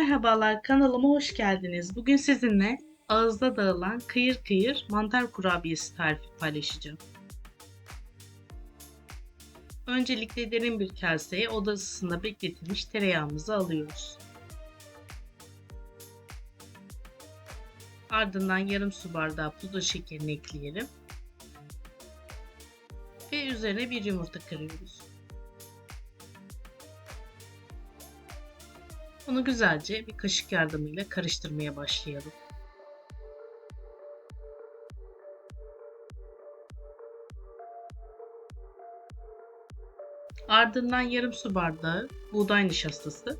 Merhabalar kanalıma hoş geldiniz. Bugün sizinle ağızda dağılan kıyır kıyır mantar kurabiyesi tarifi paylaşacağım. Öncelikle derin bir kaseye oda ısısında bekletilmiş tereyağımızı alıyoruz. Ardından yarım su bardağı pudra şekerini ekleyelim. Ve üzerine bir yumurta kırıyoruz. Bunu güzelce bir kaşık yardımıyla karıştırmaya başlayalım. Ardından yarım su bardağı buğday nişastası,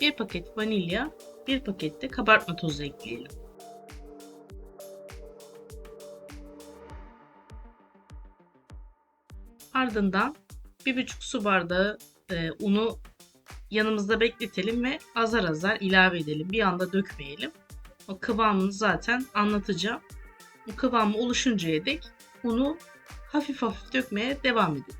bir paket vanilya, bir paket de kabartma tozu ekleyelim. Ardından bir buçuk su bardağı e, unu yanımızda bekletelim ve azar azar ilave edelim. Bir anda dökmeyelim. O kıvamını zaten anlatacağım. Bu kıvamı oluşuncaya dek unu hafif hafif dökmeye devam edelim.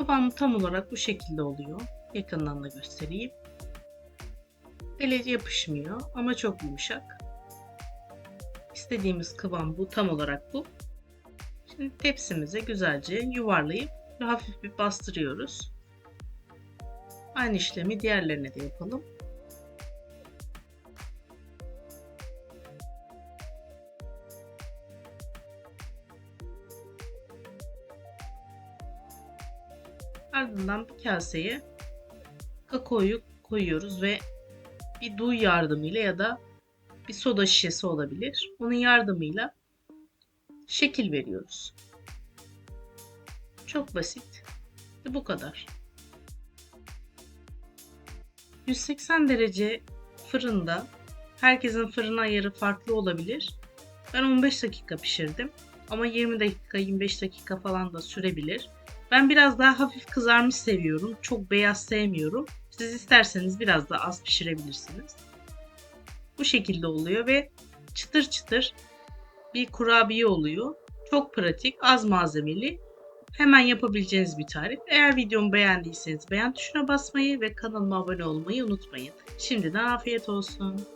Kıvamı tam olarak bu şekilde oluyor. Yakından da göstereyim. Ele yapışmıyor ama çok yumuşak. İstediğimiz kıvam bu. Tam olarak bu. Şimdi tepsimize güzelce yuvarlayıp ve hafif bir bastırıyoruz. Aynı işlemi diğerlerine de yapalım. Ardından bir kaseye kakaoyu koyuyoruz ve bir duy yardımıyla ya da bir soda şişesi olabilir. Onun yardımıyla şekil veriyoruz. Çok basit. Bu kadar. 180 derece fırında herkesin fırın ayarı farklı olabilir. Ben 15 dakika pişirdim. Ama 20 dakika 25 dakika falan da sürebilir. Ben biraz daha hafif kızarmış seviyorum. Çok beyaz sevmiyorum. Siz isterseniz biraz da az pişirebilirsiniz. Bu şekilde oluyor ve çıtır çıtır bir kurabiye oluyor. Çok pratik, az malzemeli. Hemen yapabileceğiniz bir tarif. Eğer videomu beğendiyseniz beğen tuşuna basmayı ve kanalıma abone olmayı unutmayın. Şimdiden afiyet olsun.